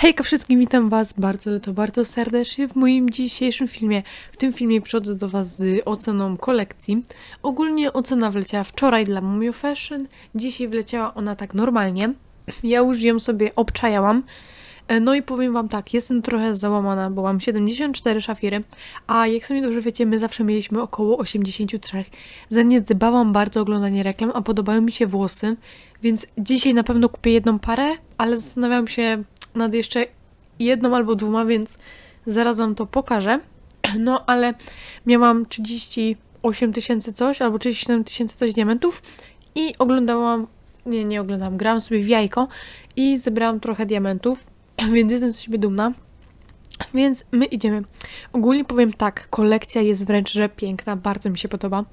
Hejka wszystkim, witam was bardzo, to bardzo serdecznie w moim dzisiejszym filmie. W tym filmie przychodzę do was z oceną kolekcji. Ogólnie ocena wleciała wczoraj dla Mumio Fashion, dzisiaj wleciała ona tak normalnie. Ja już ją sobie obczajałam. E, No i powiem wam tak, jestem trochę załamana, bo mam 74 szafiry, a jak sami dobrze wiecie, my zawsze mieliśmy około 83. Zaniedbałam bardzo oglądanie reklam, a podobają mi się włosy, więc dzisiaj na pewno kupię jedną parę, ale zastanawiam się nad jeszcze jedną albo dwoma, więc zaraz wam to pokażę. No ale miałam 38 tysięcy coś, albo 37 tysięcy coś diamentów i oglądałam, nie, nie oglądałam, grałam sobie w jajko i zebrałam trochę diamentów, więc jestem z siebie dumna. Więc my idziemy. Ogólnie powiem tak, kolekcja jest wręcz, że piękna, bardzo mi się podoba.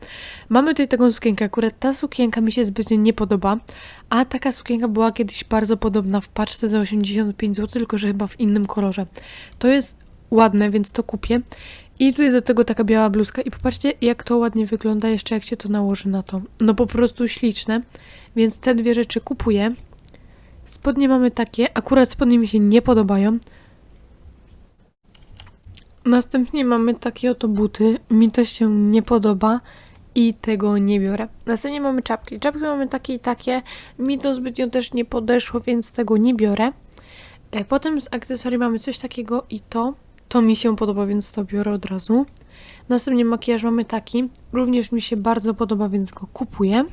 Mamy tutaj taką sukienkę, akurat ta sukienka mi się zbytnio nie podoba, a taka sukienka była kiedyś bardzo podobna w paczce za 85 zł, tylko że chyba w innym kolorze. To jest ładne, więc to kupię. I tutaj do tego taka biała bluzka i popatrzcie jak to ładnie wygląda jeszcze jak się to nałoży na to. No po prostu śliczne, więc te dwie rzeczy kupuję. Spodnie mamy takie, akurat spodnie mi się nie podobają. Następnie mamy takie oto buty. Mi to się nie podoba i tego nie biorę. Następnie mamy czapki. Czapki mamy takie i takie. Mi to zbytnio też nie podeszło, więc tego nie biorę. E, Potem z akcesorii mamy coś takiego i to. To mi się podoba, więc to biorę od razu. Następnie makijaż mamy taki. Również mi się bardzo podoba, więc go kupuję.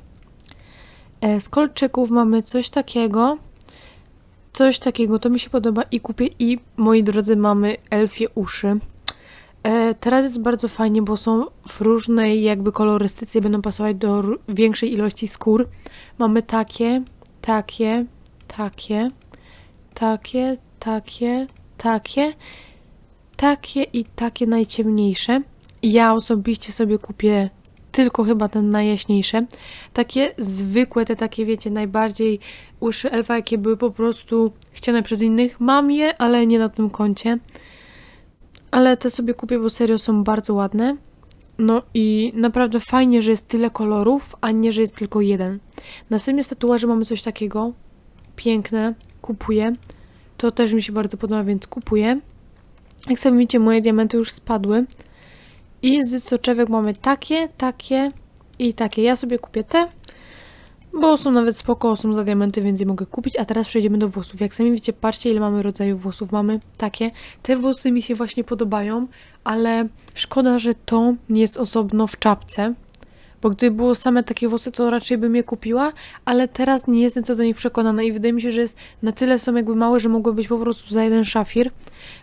E, Z kolczyków mamy coś takiego. Coś takiego, to mi się podoba i kupię. I moi drodzy, mamy elfie uszy. E, teraz jest bardzo fajnie, bo są w różnej jakby kolorystyce będą pasować do większej ilości skór. Mamy takie, takie, takie, takie, takie, takie, takie i takie najciemniejsze. Ja osobiście sobie kupię tylko chyba ten najjaśniejsze. Takie zwykłe, te takie wiecie, najbardziej uszy elfa, jakie były po prostu chciane przez innych. Mam je, ale nie na tym koncie. Ale te sobie kupię, bo serio są bardzo ładne. No i naprawdę fajnie, że jest tyle kolorów, a nie, że jest tylko jeden. Następnie z tatuaży mamy coś takiego. Piękne. Kupuję. To też mi się bardzo podoba, więc kupuję. Jak sami widzicie, moje diamenty już spadły. I z soczewek mamy takie, takie i takie. Ja sobie kupię te, bo są nawet spoko, są za diamenty, więc je mogę kupić. A teraz przejdziemy do włosów. Jak sami widzicie, patrzcie ile mamy rodzajów włosów. Mamy takie. Te włosy mi się właśnie podobają, ale szkoda, że to jest osobno w czapce. Bo gdyby było same takie włosy, to raczej bym je kupiła, ale teraz nie jestem co do nich przekonana i wydaje mi się, że jest na tyle są jakby małe, że mogły być po prostu za jeden szafir.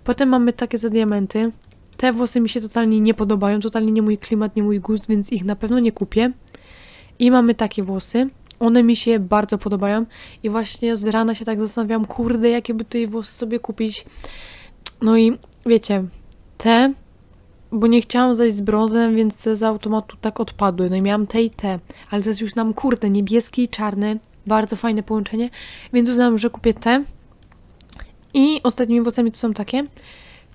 Potem mamy takie za diamenty. Te włosy mi się totalnie nie podobają, totalnie nie mój klimat, nie mój gust, więc ich na pewno nie kupię. I mamy takie włosy. One mi się bardzo podobają i właśnie z rana się tak zastanawiam, kurde, jakie by tutaj włosy sobie kupić. No i wiecie, te, bo nie chciałam zajść z brązem, więc te z automatu tak odpadły. No i miałam te i te, ale to jest już nam, kurde, niebieski i czarny, bardzo fajne połączenie, więc uznałam, że kupię te. I ostatnimi włosami to są takie.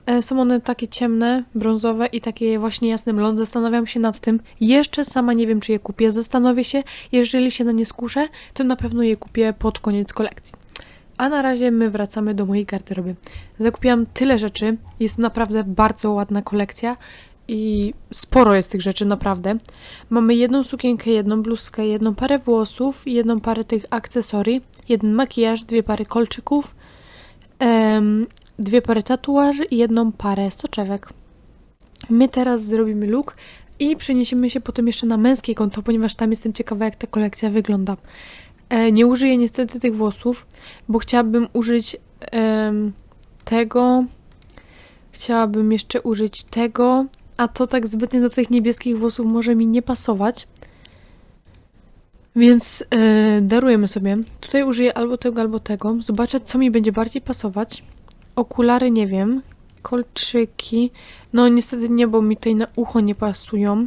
E, Są one takie ciemne, brązowe i takie właśnie jasny blond. Zastanawiam się nad tym. Jeszcze sama nie wiem, czy je kupię. Zastanowię się. Jeżeli się na nie skuszę, to na pewno je kupię pod koniec kolekcji. A na razie my wracamy do mojej garderoby. Zakupiłam tyle rzeczy. Jest to naprawdę bardzo ładna kolekcja. I sporo jest tych rzeczy, naprawdę. Mamy jedną sukienkę, jedną bluzkę, jedną parę włosów, jedną parę tych akcesorii, jeden makijaż, dwie pary kolczyków, dwie pary tatuaży i jedną parę soczewek. My teraz zrobimy look i przeniesiemy się potem jeszcze na męskie konto, ponieważ tam jestem ciekawa, jak ta kolekcja wygląda. E, nie użyję niestety tych włosów, bo chciałabym użyć em, tego. Chciałabym jeszcze użyć tego, a to tak zbytnio do tych niebieskich włosów może mi nie pasować. Więc e, darujemy sobie. Tutaj użyję albo tego, albo tego. Zobaczę, co mi będzie bardziej pasować. Okulary nie wiem. Kolczyki. No niestety nie, bo mi tutaj na ucho nie pasują.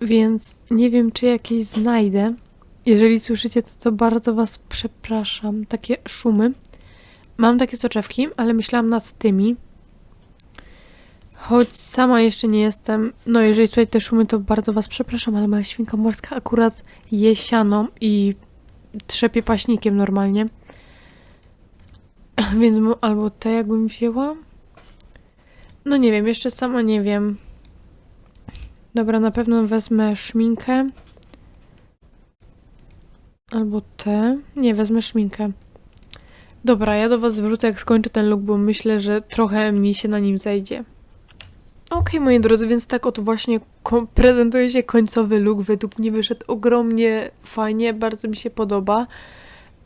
Więc nie wiem, czy jakieś znajdę. Jeżeli słyszycie, to, to bardzo Was przepraszam. Takie szumy. Mam takie soczewki, ale myślałam nad tymi. Choć sama jeszcze nie jestem. No, jeżeli słuchajcie te szumy, to bardzo Was przepraszam, ale moja świnka morska akurat je siano i trzepie paśnikiem normalnie. Więc albo te jakbym wzięła. No nie wiem, jeszcze sama nie wiem. Dobra, na pewno wezmę szminkę. Albo te. Nie, wezmę szminkę. Dobra, ja do was wrócę jak skończę ten look, bo myślę, że trochę mi się na nim zejdzie. Okej, moi drodzy, więc tak oto właśnie prezentuje się końcowy look. Według mnie wyszedł ogromnie fajnie, bardzo mi się podoba.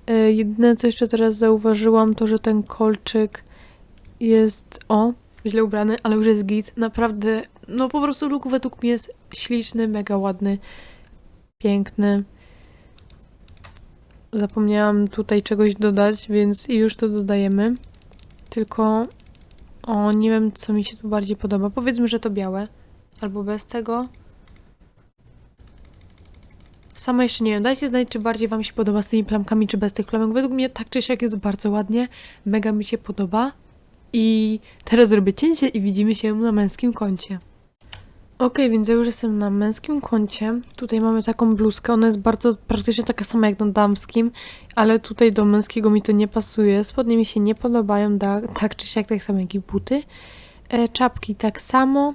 E, jedyne, co jeszcze teraz zauważyłam, to że ten kolczyk jest, o, źle ubrany, ale już jest git. Naprawdę, no po prostu look według mnie jest śliczny, mega ładny, piękny. Zapomniałam tutaj czegoś dodać, więc już to dodajemy. Tylko, o, nie wiem, co mi się tu bardziej podoba. Powiedzmy, że to białe. Albo bez tego. Sama jeszcze nie wiem. Dajcie znać, czy bardziej Wam się podoba z tymi plamkami, czy bez tych plamek. Według mnie tak czy siak jest bardzo ładnie. Mega mi się podoba. I teraz zrobię cięcie i widzimy się na męskim kącie. Ok, więc ja już jestem na męskim kącie. Tutaj mamy taką bluzkę. Ona jest bardzo praktycznie taka sama jak na damskim, ale tutaj do męskiego mi to nie pasuje. Spodnie mi się nie podobają, tak czy siak, tak samo jak i buty. E, czapki tak samo.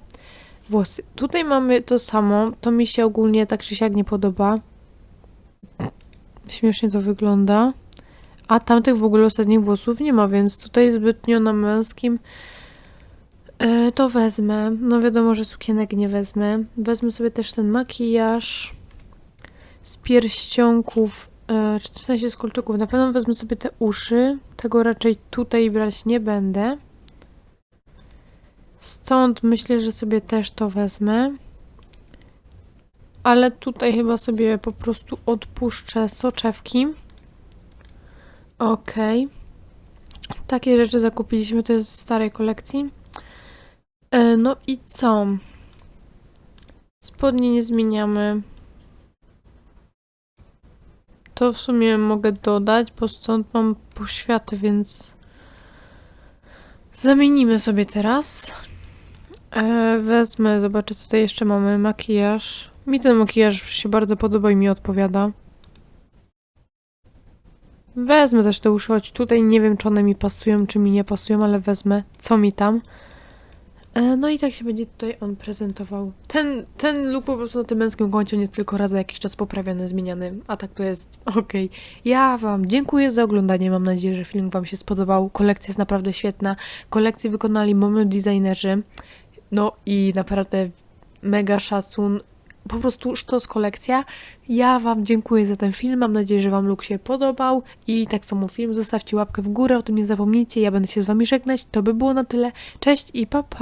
Włosy. Tutaj mamy to samo. To mi się ogólnie tak czy siak nie podoba. Śmiesznie to wygląda. A tamtych w ogóle ostatnich włosów nie ma, więc tutaj zbytnio na męskim e, to wezmę. No wiadomo, że sukienek nie wezmę. Wezmę sobie też ten makijaż z pierścionków, e, czy w sensie z kolczyków. Na pewno wezmę sobie te uszy. Tego raczej tutaj brać nie będę. Stąd myślę, że sobie też to wezmę. Ale tutaj chyba sobie po prostu odpuszczę soczewki. Okej. Takie rzeczy zakupiliśmy, to jest z starej kolekcji. E, no i co? Spodnie nie zmieniamy. To w sumie mogę dodać, bo stąd mam poświaty, więc zamienimy sobie teraz. E, wezmę, zobaczę co tutaj jeszcze mamy. Makijaż. Mi ten makijaż się bardzo podoba i mi odpowiada. Wezmę też te uszy, choć tutaj nie wiem, czy one mi pasują, czy mi nie pasują, ale wezmę, co mi tam. E, No i tak się będzie tutaj on prezentował. Ten, ten look po prostu na tym męskim końcu nie jest tylko raz na jakiś czas poprawiany, zmieniany, a tak to jest okej. Ja Wam dziękuję za oglądanie, mam nadzieję, że film Wam się spodobał. Kolekcja jest naprawdę świetna. Kolekcję wykonali moment designerzy. No i naprawdę mega szacun. Po prostu sztos kolekcja. Ja Wam dziękuję za ten film. Mam nadzieję, że Wam look się podobał. I tak samo film. Zostawcie łapkę w górę, o tym nie zapomnijcie. Ja będę się z Wami żegnać. To by było na tyle. Cześć i pa pa!